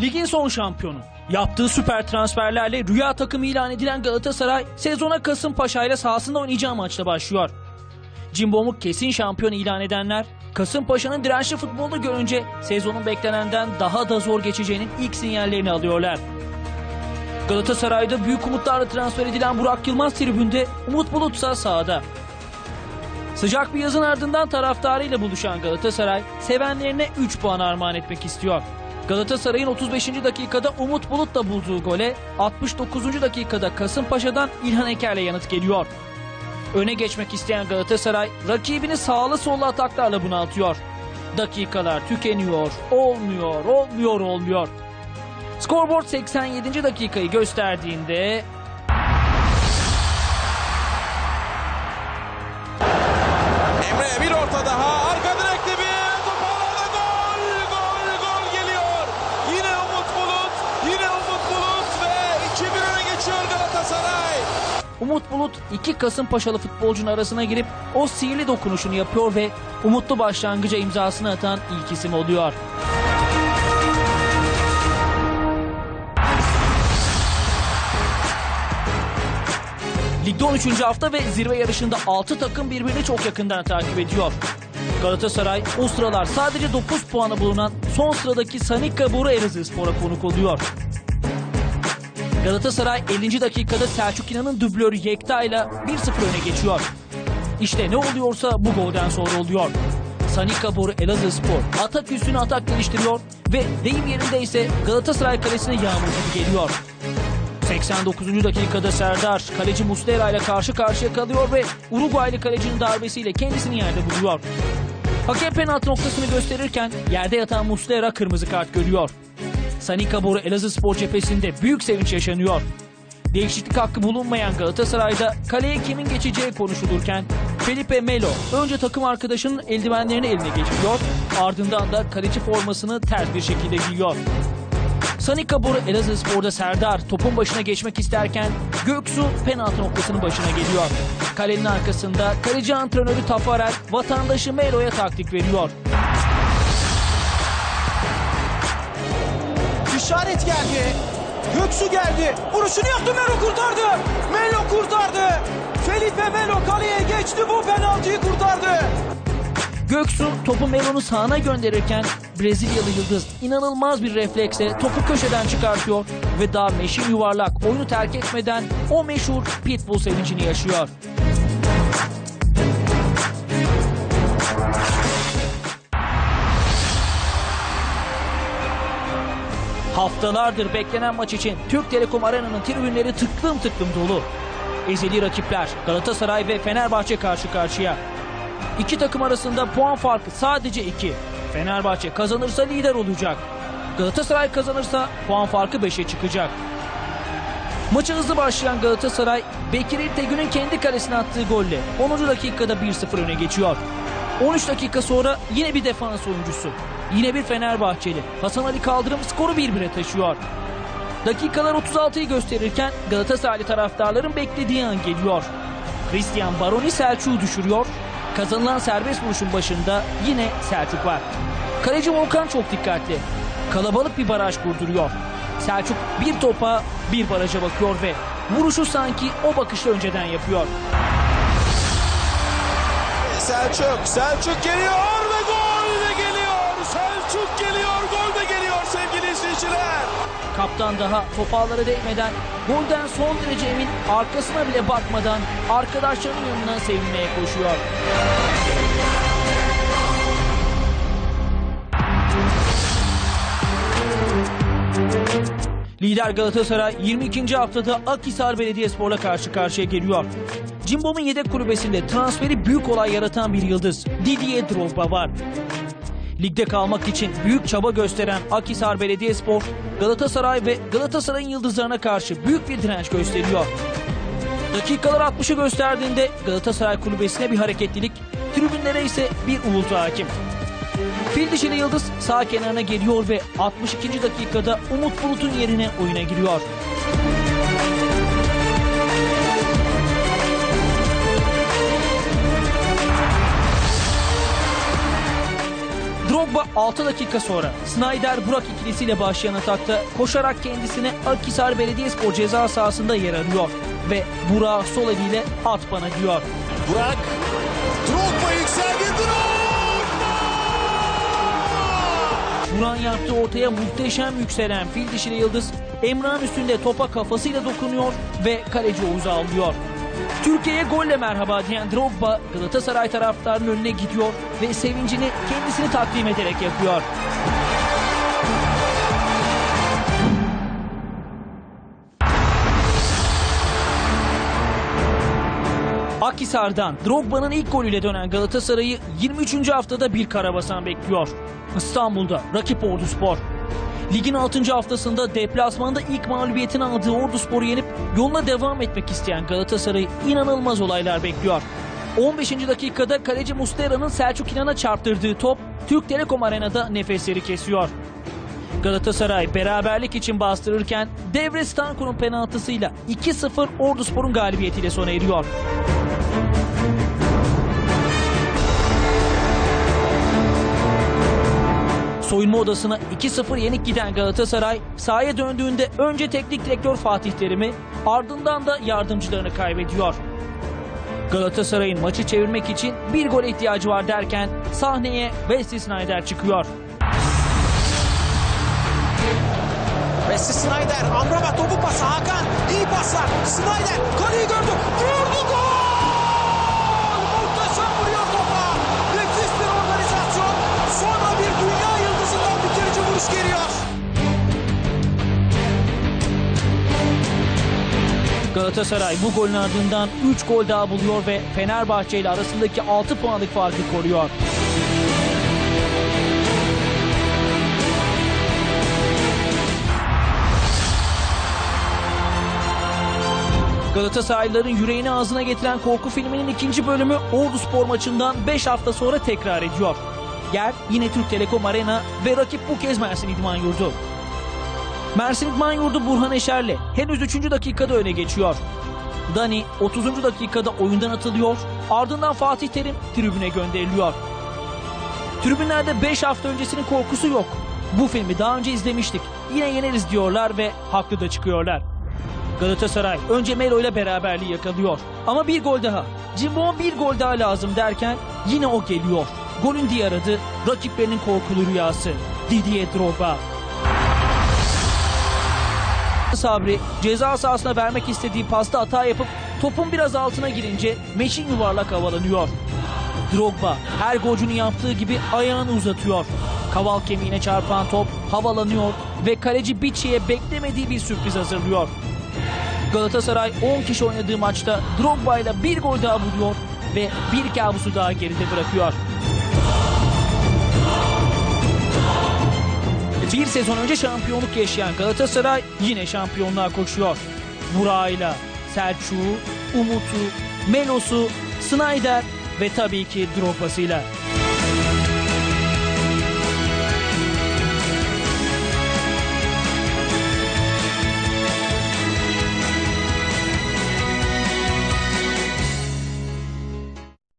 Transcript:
Ligin son şampiyonu. Yaptığı süper transferlerle rüya takımı ilan edilen Galatasaray sezona Kasımpaşa ile sahasında oynayacağı maçla başlıyor. Cimbom'u kesin şampiyon ilan edenler Kasımpaşa'nın dirençli futbolunu görünce sezonun beklenenden daha da zor geçeceğinin ilk sinyallerini alıyorlar. Galatasaray'da büyük umutlarla transfer edilen Burak Yılmaz tribünde, Umut Bulutsa sahada. Sıcak bir yazın ardından taraftarıyla buluşan Galatasaray, sevenlerine 3 puan armağan etmek istiyor. Galatasaray'ın 35. dakikada Umut Bulut'la bulduğu gole 69. dakikada Kasımpaşa'dan İlhan Eker'le yanıt geliyor. Öne geçmek isteyen Galatasaray rakibini sağlı sollu ataklarla bunaltıyor. Dakikalar tükeniyor, olmuyor, olmuyor, olmuyor. Scoreboard 87. dakikayı gösterdiğinde Umut Bulut iki Kasımpaşalı futbolcunun arasına girip o sihirli dokunuşunu yapıyor ve umutlu başlangıca imzasını atan ilk isim oluyor. Ligde 13. hafta ve zirve yarışında 6 takım birbirini çok yakından takip ediyor. Galatasaray o sıralar sadece 9 puanı bulunan son sıradaki Sanikka Boru Elazığspor'a konuk oluyor. Galatasaray 50. dakikada Selçuk İnan'ın dublörü Yekta ile 1-0 öne geçiyor. İşte ne oluyorsa bu golden sonra oluyor. Sanika Boru Elazığspor atak üstüne atak geliştiriyor ve deyim yerinde ise Galatasaray kalesine yağmur gibi geliyor. 89. dakikada Serdar kaleci Muslera ile karşı karşıya kalıyor ve Uruguaylı kalecinin darbesiyle kendisini yerde buluyor. Hakem penaltı noktasını gösterirken yerde yatan Muslera kırmızı kart görüyor. Sanika Boru Elazığspor cephesinde büyük sevinç yaşanıyor. Değişiklik hakkı bulunmayan Galatasaray'da kaleye kimin geçeceği konuşulurken Felipe Melo önce takım arkadaşının eldivenlerini eline geçiriyor ardından da kaleci formasını ters bir şekilde giyiyor. Sanika Boru Elazığspor'da Serdar topun başına geçmek isterken Göksu penaltı noktasının başına geliyor. Kalenin arkasında kaleci antrenörü Tafarel vatandaşı Melo'ya taktik veriyor. İşaret geldi. Göksu geldi. Vuruşunu yaptı Melo kurtardı. Melo kurtardı. Felipe Melo kaleye geçti bu penaltıyı kurtardı. Göksu topu Melo'nun sağına gönderirken Brezilyalı Yıldız inanılmaz bir refleksle topu köşeden çıkartıyor ve daha meşin yuvarlak oyunu terk etmeden o meşhur pitbull sevincini yaşıyor. Haftalardır beklenen maç için Türk Telekom Arena'nın tribünleri tıklım tıklım dolu. Ezeli rakipler Galatasaray ve Fenerbahçe karşı karşıya. İki takım arasında puan farkı sadece 2. Fenerbahçe kazanırsa lider olacak. Galatasaray kazanırsa puan farkı 5'e çıkacak. Maça hızlı başlayan Galatasaray, Bekir İltegün'ün kendi kalesine attığı golle 10. dakikada 1-0 öne geçiyor. 13 dakika sonra yine bir defans oyuncusu. Yine bir Fenerbahçeli. Hasan Ali Kaldırım skoru 1-1'e taşıyor. Dakikalar 36'yı gösterirken Galatasaraylı taraftarların beklediği an geliyor. Christian Baroni Selçuk'u düşürüyor. Kazanılan serbest vuruşun başında yine Selçuk var. Kaleci Volkan çok dikkatli. Kalabalık bir baraj kurduruyor. Selçuk bir topa bir baraja bakıyor ve vuruşu sanki o bakışla önceden yapıyor. Selçuk, Selçuk geliyor ve gol de geliyor. Selçuk geliyor, gol de geliyor sevgili izleyiciler. Kaptan daha top ağlara değmeden golden son derece emin arkasına bile bakmadan arkadaşlarının yanına sevinmeye koşuyor. Lider Galatasaray 22. haftada Akhisar Belediyespor'la karşı karşıya geliyor. Cimbom'un yedek kulübesinde transferi büyük olay yaratan bir yıldız Didier Drogba var. Ligde kalmak için büyük çaba gösteren Akhisar Belediyespor, Galatasaray ve Galatasaray'ın yıldızlarına karşı büyük bir direnç gösteriyor. Dakikalar 60'ı gösterdiğinde Galatasaray kulübesine bir hareketlilik, tribünlere ise bir uğultu hakim. Fil dişili Yıldız sağ kenarına geliyor ve 62. dakikada Umut Bulut'un yerine oyuna giriyor. 6 dakika sonra Snyder Burak ikilisiyle başlayan atakta koşarak kendisine Akhisar Belediyespor ceza sahasında yer arıyor ve Burak sol eliyle at bana diyor. Burak. Drogba yükseldi. Drogba! Burak'ın yaptığı ortaya muhteşem yükselen fil dişili yıldız Emrah'ın üstünde topa kafasıyla dokunuyor ve kaleci Oğuz'u alıyor. Türkiye'ye golle merhaba diyen Drogba Galatasaray taraftarının önüne gidiyor ve sevincini kendisini takdim ederek yapıyor. Akhisar'dan Drogba'nın ilk golüyle dönen Galatasaray'ı 23. haftada bir karabasan bekliyor. İstanbul'da rakip Orduspor. Ligin 6. haftasında deplasmanda ilk mağlubiyetini aldığı Orduspor'u yenip yoluna devam etmek isteyen Galatasaray'ı inanılmaz olaylar bekliyor. 15. dakikada kaleci Mustera'nın Selçuk İnan'a çarptırdığı top Türk Telekom Arena'da nefesleri kesiyor. Galatasaray beraberlik için bastırırken Devre Stanko'nun penaltısıyla 2-0 Orduspor'un galibiyetiyle sona eriyor. Soyunma odasına 2-0 yenik giden Galatasaray sahaya döndüğünde önce teknik direktör Fatih Terim'i ardından da yardımcılarını kaybediyor. Galatasaray'ın maçı çevirmek için bir gol ihtiyacı var derken sahneye Wesley Sneijder çıkıyor. Wesley Snyder, Amrabat topu pası, Hakan iyi paslar. Snyder kaleyi gördü, vurdu gol! Geliyor. Galatasaray bu golün ardından 3 gol daha buluyor ve Fenerbahçe ile arasındaki 6 puanlık farkı koruyor. Galatasaraylıların yüreğini ağzına getiren korku filminin ikinci bölümü Ordu Spor maçından 5 hafta sonra tekrar ediyor. Yer yine Türk Telekom Arena ve rakip bu kez Mersin İdman Yurdu. Mersin İdman Yurdu Burhan Eşer'le henüz 3. dakikada öne geçiyor. Dani 30. dakikada oyundan atılıyor. Ardından Fatih Terim tribüne gönderiliyor. Tribünlerde 5 hafta öncesinin korkusu yok. Bu filmi daha önce izlemiştik. Yine yeneriz diyorlar ve haklı da çıkıyorlar. Galatasaray önce Melo ile beraberliği yakalıyor. Ama bir gol daha. Cimbom'a bir gol daha lazım derken yine o geliyor. Golün diğer adı rakiplerinin korkulu rüyası. Didier Drogba. Sabri ceza sahasına vermek istediği pasta hata yapıp topun biraz altına girince meşin yuvarlak havalanıyor. Drogba her golcünün yaptığı gibi ayağını uzatıyor. Kaval kemiğine çarpan top havalanıyor ve kaleci Biçi'ye beklemediği bir sürpriz hazırlıyor. Galatasaray 10 kişi oynadığı maçta Drogba ile bir gol daha buluyor ve bir kabusu daha geride bırakıyor. Bir sezon önce şampiyonluk yaşayan Galatasaray yine şampiyonluğa koşuyor. Burak'ıyla, Selçuk'u, Umut'u, Melos'u, Snyder ve tabii ki Drogba'sıyla.